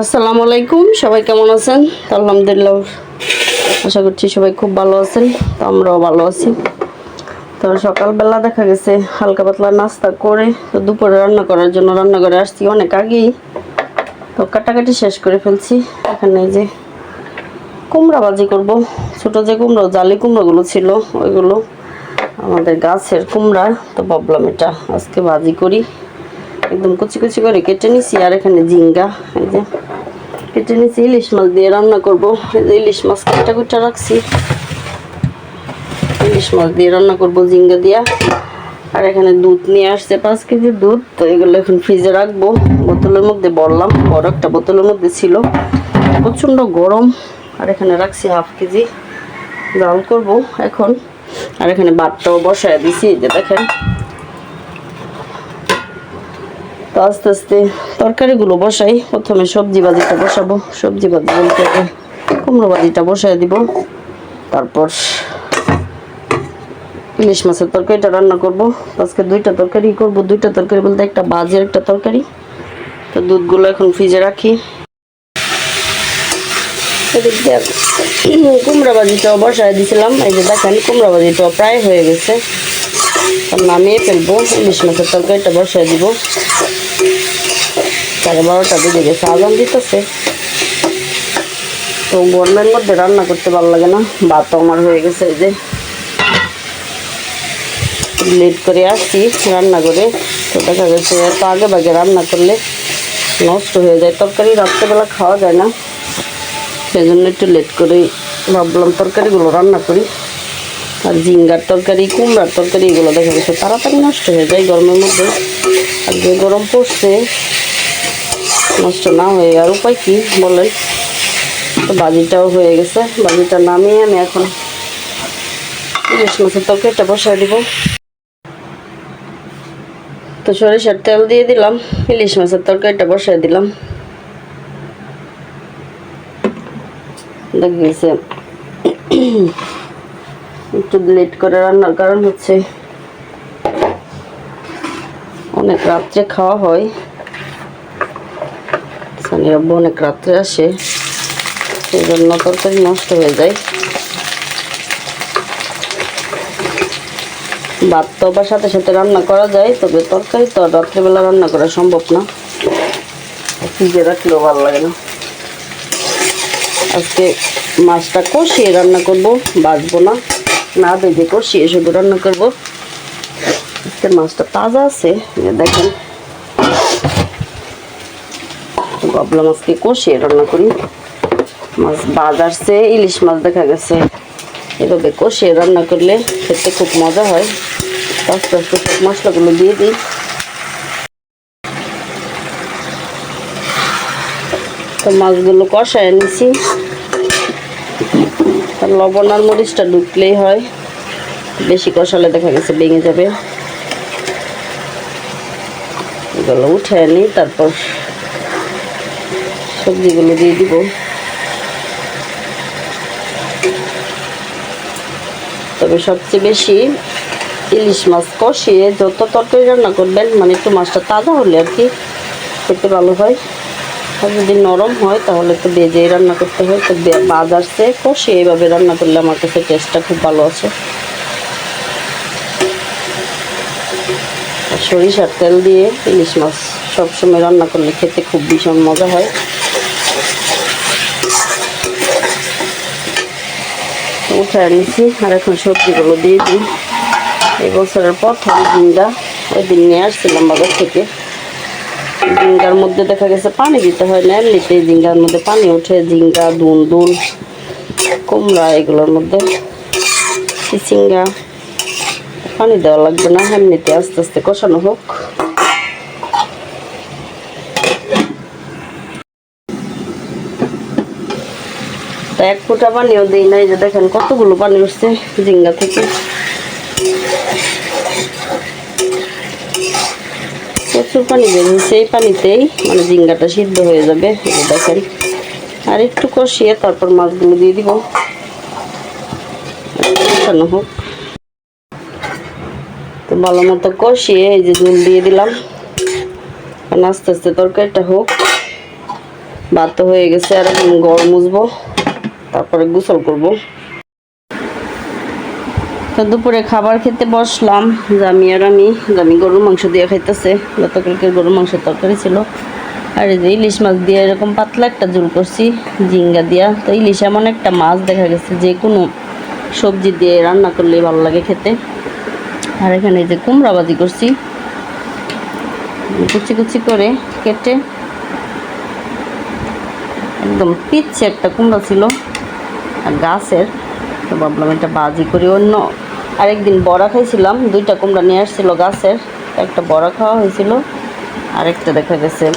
আসসালামু আলাইকুম, সবাই কেমন আছেন? আলহামদুলিল্লাহ, আশা করছি সবাই খুব ভালো আছেন, তো আমরাও ভালো আছি। তো সকালবেলা দেখা গেছে হালকা পাতলা নাস্তা করে, তো দুপুরে রান্না করার জন্য রান্নাঘরে আসছি অনেক আগেই। তো কাটাকাটি শেষ করে ফেলছি, এখানে এই যে কুমড়া ভাজি করব। ছোট যে কুমড়ো, জালি কুমড়োগুলো ছিল, ওইগুলো আমাদের গাছের কুমড়া, তো ভাবলাম এটা আজকে ভাজি করি। একদম কুচি কুচি করে কেটে নিছি, আর এখানে জিঙ্গা এই যে কেটে নিছি ইলিশ মাছ দিয়ে রান্না করব। ইলিশ মাছ কাটা কুটা রাখছি। ইলিশ মাছ দিয়ে রান্না করব জিঙ্গা দিয়া। আর এখানে দুধ নিয়ে আসছে, পাঁচ কেজি দুধ। তো এগুলো এখন ফ্রিজে রাখব। বোতলের মধ্যে বললাম, বড় একটা বোতলের মধ্যে ছিল। প্রচণ্ড গরম। আর এখানে রাখছি হাফ কেজি জাল করব এখন। আর এখানে ভাতটাও বসায় দিছি যে দেখেন। তো আস্তে আস্তে তরকারিগুলো বসাই। প্রথমে সবজি ভাজিটা বসাবো। সবজি ভাজি বলতে কুমড়ো ভাজিটা বসাই দিব। তারপর ইলিশ মাছের তরকারিটা রান্না করব। আজকে দুইটা তরকারি করব। দুইটা তরকারি বলতে একটা বাজের একটা তরকারি। তো দুধগুলো এখন ফ্রিজে রাখি। কুমড়া ভাজিটাও বসায় দিয়েছিলাম এই যে দেখেন, কুমড়া ভাজিটাও প্রায় হয়ে গেছে। নামিয়ে ফেলব। ইলিশ মাছের তরকারিটা বসায় দিব। সাড়ে বারোটা বেজে গেছে, আজান দিতেছে। তো গরমের মধ্যে রান্না করতে ভালো লাগে না ভাতও আমার হয়ে গেছে এই যে। লেট করে আসছি রান্না করে, তো দেখা গেছে এত আগে ভাগে রান্না করলে নষ্ট হয়ে যায়, তরকারি রাত্রেবেলা খাওয়া যায় না। সেই জন্য একটু লেট করেই ভাবলাম তরকারিগুলো রান্না করি। আর জিঙ্গার তরকারি, কুমড়ার তরকারি এগুলো দেখা গেছে তাড়াতাড়ি নষ্ট হয়ে যায় গরমের মধ্যে। আর যে গরম পড়ছে নষ্ট না হয়ে আর উপায় কি বলেন? তো বাজিটাও হয়ে গেছে। বাজিটা নামিয়ে আমি এখন ইলিশ মাছের তরকারিটা বসায় দিব। তো সরিষার তেল দিয়ে দিলাম। ইলিশ মাছের তরকারিটা বসায় দিলাম। দেখ গেছে একটু লেট করে রান্নার কারণ হচ্ছে অনেক রাত্রে খাওয়া হয়। আব্বু অনেক রাত্রে আসে। সেই জন্য তরকারি নষ্ট হয়ে যায়। ভাত তো আবার সাথে সাথে রান্না করা যায়, তবে তরকারি তো রাত্রেবেলা রান্না করা সম্ভব না। ফ্রিজে রাখলেও ভালো লাগে না। আজকে মাছটা কষিয়ে রান্না করব, বাজবো না। না ভেজে কষিয়ে শুধু রান্না করব। আজকে মাছটা তাজা আছে, দেখেন। তো ভাবলাম আজকে কষিয়ে রান্না করি। মাছ বাজারছে ইলিশ মাছ দেখা গেছে। এভাবে কষিয়ে রান্না করলে খেতে খুব মজা হয়। আস্তে আস্তে সব মশলাগুলো দিয়ে দিই। তো মাছগুলো কষায় নিছি। লবণ আর মরিচটা ঢুকলেই হয়। বেশি কষালে দেখা গেছে ভেঙে যাবে। এগুলো উঠে নিই তারপর সবজিগুলো দিয়ে দিব। তবে সবচেয়ে বেশি ইলিশ মাছ কষিয়ে যত তরকারি রান্না করবেন মানে একটু মাছটা তাজা হলে আর কি খেতে ভালো হয়। আর যদি নরম হয়, তাহলে তো বেজেই রান্না করতে হয়। তো বে- বাজার কষিয়ে এইভাবে রান্না করলে আমার কাছে টেস্টটা খুব ভালো আছে। সরিষার তেল দিয়ে ইলিশ মাছ সবসময় রান্না করলে খেতে খুব ভীষণ মজা হয়। উঠে নিছি আর এখন সবজিগুলো দিয়ে দিই। এই বছরের প্রথম ঝিঙ্গা ওই দিন নিয়ে আসছিলাম বাজার থেকে। ঝিঙ্গার মধ্যে দেখা গেছে পানি দিতে হয় না, এমনিতেই ঝিঙ্গার মধ্যে পানি ওঠে ঝিঙ্গা দুন দুন, কুমড়া, এগুলোর মধ্যে চিচিঙ্গা পানি দেওয়া লাগবে না এমনিতে আস্তে আস্তে কষানো হোক। এক ফোঁটা পানিও দিই নাই যে দেখেন কতগুলো পানি উঠছে ঝিঙ্গা থেকে। প্রচুর পানি বের এই পানিতেই মানে জিঙ্গাটা সিদ্ধ হয়ে যাবে দেখেন। আর একটু কষিয়ে তারপর মাছগুলো দিয়ে দিব। হোক। তো ভালো মতো কষিয়ে এই যে ঝুল দিয়ে দিলাম। আস্তে আস্তে তরকারিটা হোক। ভাত হয়ে গেছে, আর গরম মুছবো। তারপরে গোসল করব। তো দুপুরে খাবার খেতে বসলাম। জামি আর আমি। জামি গরুর মাংস দিয়ে খাইতেছে। গতকালকে গরুর মাংসের তরকারি ছিল। আর এই যে ইলিশ মাছ দিয়ে এরকম পাতলা একটা ঝোল করছি জিঙ্গা দিয়া। তো ইলিশ এমন একটা মাছ দেখা গেছে, যে কোনো সবজি দিয়ে রান্না করলে ভালো লাগে খেতে। আর এখানে যে কুমড়া ভাজি করছি। কুচি কুচি করে কেটে একদম পিচ্ছে একটা কুমড়া ছিল। গাছের, তো ভাবলাম এটা বাজি করি অন্য। আরেকদিন বড়া খাইছিলাম, দুইটা কুমড়া নিয়ে আসছিল গাছের, একটা বড়া খাওয়া হয়েছিল, আরেকটা দেখা গেছে।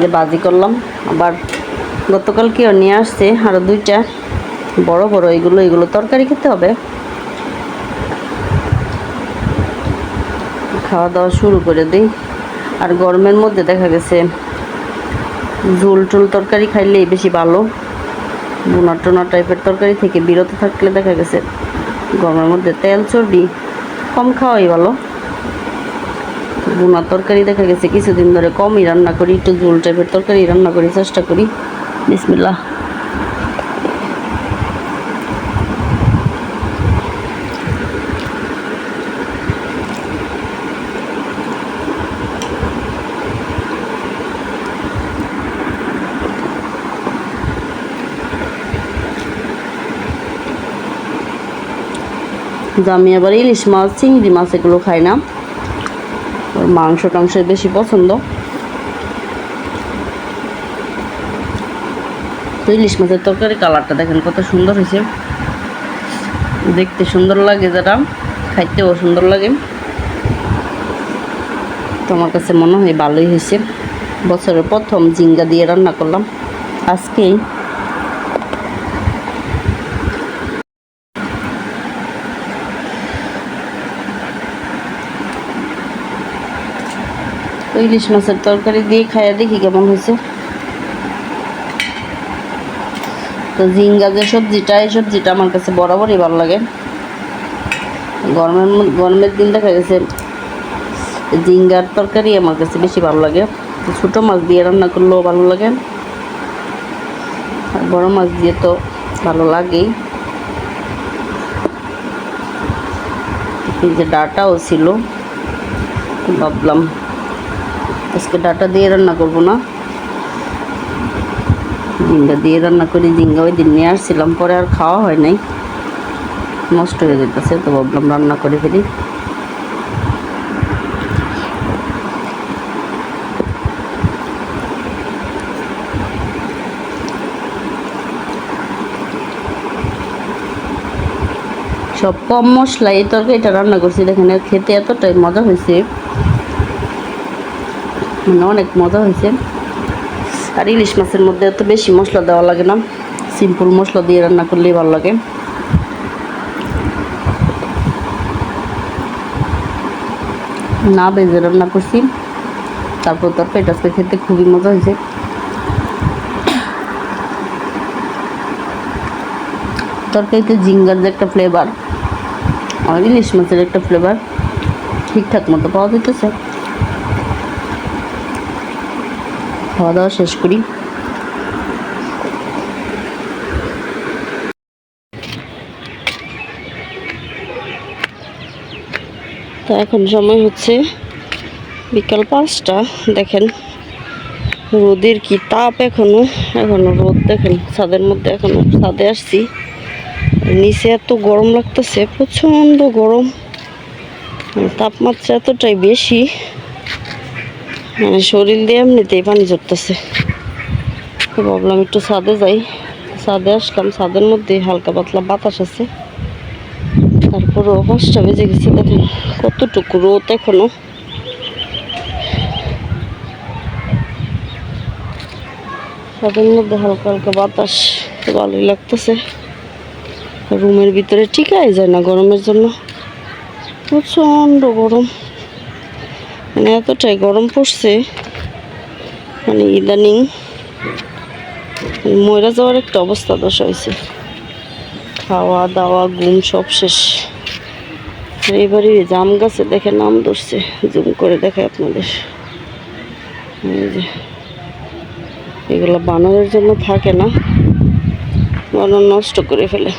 যে বাজি করলাম, আবার গতকাল কেউ নিয়ে আসছে আরও দুইটা। বড় বড় এগুলো এগুলো তরকারি খেতে হবে। খাওয়া দাওয়া শুরু করে দিই। আর গরমের মধ্যে দেখা গেছে, ঝোল টোল তরকারি খাইলেই বেশি ভালো। বোনা টোনা টাইপের তরকারি থেকে বিরত থাকলে দেখা গেছে গরমের মধ্যে তেল, চর্বি, কম খাওয়াই ভালো। বোনা তরকারি দেখা গেছে কিছুদিন ধরে কমই রান্না করি, একটু ঝোল টাইপের তরকারি রান্না করি চেষ্টা করি। বিসমিল্লাহ। কিন্তু আমি আবার ইলিশ মাছ, চিংড়ি মাছ এগুলো খাই না। ওর মাংস টাংস বেশি পছন্দ। তো ইলিশ মাছের তরকারি কালারটা দেখেন কত সুন্দর হয়েছে। দেখতে সুন্দর লাগে যেটা, খাইতেও সুন্দর লাগে। তো আমার কাছে মনে হয় ভালোই হয়েছে। বছরের প্রথম জিঙ্গা দিয়ে রান্না করলাম। আজকেই ইলিশ মাছের তরকারি দিয়ে খাইয়া দেখি কেমন হয়েছে। তো ঝিঙ্গা যে সবজিটা, এই সবজিটা আমার কাছে বরাবরই ভালো লাগে। গরমের গরমের দিন দেখা গেছে, ঝিঙ্গার তরকারি আমার কাছে বেশি ভালো লাগে। ছোটো মাছ দিয়ে রান্না করলেও ভালো লাগে। আর বড় মাছ দিয়ে তো ভালো লাগেই। যে ডাটাও ছিল, ভাবলাম আজকে ডাটা দিয়ে রান্না করব না। ঝিঙ্গা দিয়ে রান্না করি ঝিঙ্গা ওই দিন নিয়ে আসছিলাম, পরে আর খাওয়া হয় নাই। নষ্ট হয়ে যেতেছে, তো ভাবলাম রান্না করে ফেলি। সব কম মশলা এই তরকারিটা রান্না করছি, দেখেন, খেতে এতটাই মজা হয়েছে। অনেক মজা হয়েছে। আর ইলিশ মাছের মধ্যে এত বেশি মশলা দেওয়া লাগে না। সিম্পল মশলা দিয়ে রান্না করলেই ভালো লাগে। না বেজে রান্না করছি। তারপর তরকারিটা আজকে খেতে খুবই মজা হয়েছে। তরকারিতে জিঙ্গার যে একটা ফ্লেভার আর ইলিশ মাছের একটা ফ্লেভার ঠিকঠাক মতো পাওয়া যেতেছে। খাওয়া দাওয়া শেষ করি। তো এখন সময় হচ্ছে বিকাল পাঁচটা। দেখেন, রোদের কি তাপ এখনও? এখনও রোদ দেখেন, ছাদের মধ্যে এখনও ছাদে আসছি। নিচে এত গরম লাগতেছে, প্রচণ্ড গরম। তাপমাত্রা এতটাই বেশি। শরীর দিয়ে এমনিতেই পানি ঝরতেছে। ভাবলাম একটু ছাদে যাই। ছাদে আসলাম, ছাদের মধ্যে হালকা পাতলা বাতাস আছে। তারপরও পাঁচটা বেজে গেছে, দেখেন কতটুকু রোদ এখনও। ছাদের মধ্যে হালকা হালকা বাতাস, ভালোই লাগতেছে। রুমের ভিতরে ঠিকাই যায় না গরমের জন্য। প্রচণ্ড গরম। মানে এতটাই গরম পড়ছে। মানে ইদানিং ময়রা যাওয়ার একটা অবস্থা দশা হয়েছে। খাওয়া দাওয়া, ঘুম সব শেষ। এবারে জাম গাছে দেখে নাম ধরছে, জুম করে দেখায় আপনাদের। এগুলো বানরের জন্য থাকে না বানর নষ্ট করে ফেলে।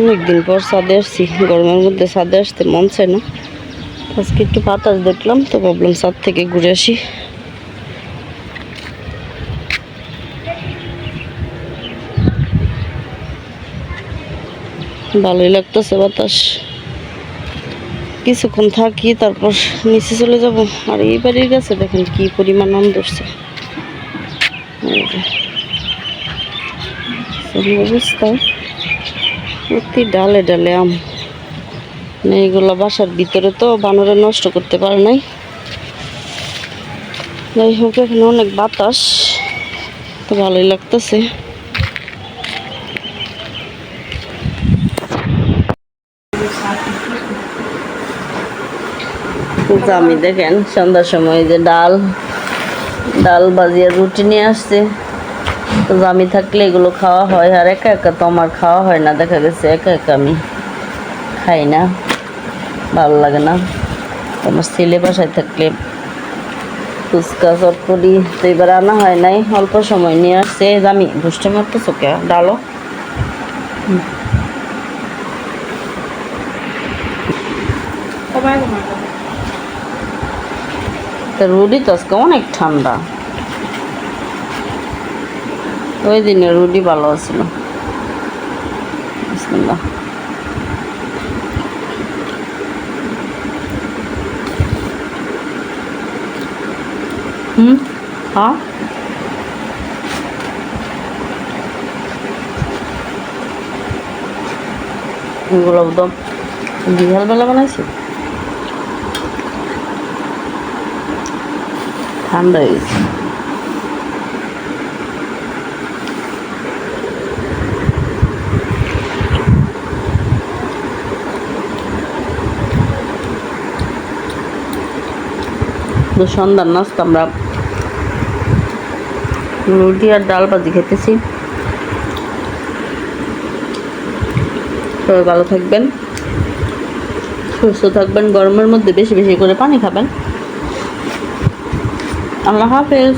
অনেকদিন পর ছাদে আসছি। গরমের মধ্যে ছাদে আসতে মন চায় না। আজকে একটু বাতাস দেখলাম, তো ভাবলাম ছাদ থেকে ঘুরে আসি। ভালোই লাগতেছে বাতাস। কিছুক্ষণ থাকি, তারপর নিচে চলে যাব। আর এই বাড়ির গাছে দেখেন কি পরিমাণ আম ধরছে। অবস্থা। প্রতি ডালে ডালে আম। মানে এইগুলো বাসার ভিতরে তো বানরে নষ্ট করতে পারে নাই। যাই হোক, এখানে অনেক বাতাস। তো ভালোই লাগতেছে। আমি দেখেন, সন্ধ্যার সময় যে ডাল ডাল বাজিয়ে রুটি নিয়ে আসছে। তো জামি থাকলে এগুলো খাওয়া হয় আর একা একা তো আমার খাওয়া হয় না দেখা গেছে একা একা আমি খাই না ভালো লাগে না। আমার ছেলে বাসায় থাকলে ফুচকা চটপটি তো এবার আনা হয় নাই অল্প সময় নিয়ে আসছে। জামি বুঝতে মারতো চোখে ডালও তা রুডি তো আজকে অনেক ঠান্ডা। ওই দিনে রুডি ভালো ছিল। বিসমিল্লাহ। হুম? হ্যাঁ এগুলো একদম বিকালবেলা বানাইছি? ঠান্ডা হয়ে গেছে। সন্ধ্যার নাস্তা, আমরা রুটি আর ডাল ভাজি খেতেছি। সবাই ভালো থাকবেন, সুস্থ থাকবেন, গরমের মধ্যে বেশি বেশি করে পানি খাবেন। আল্লাহ হাফেজ।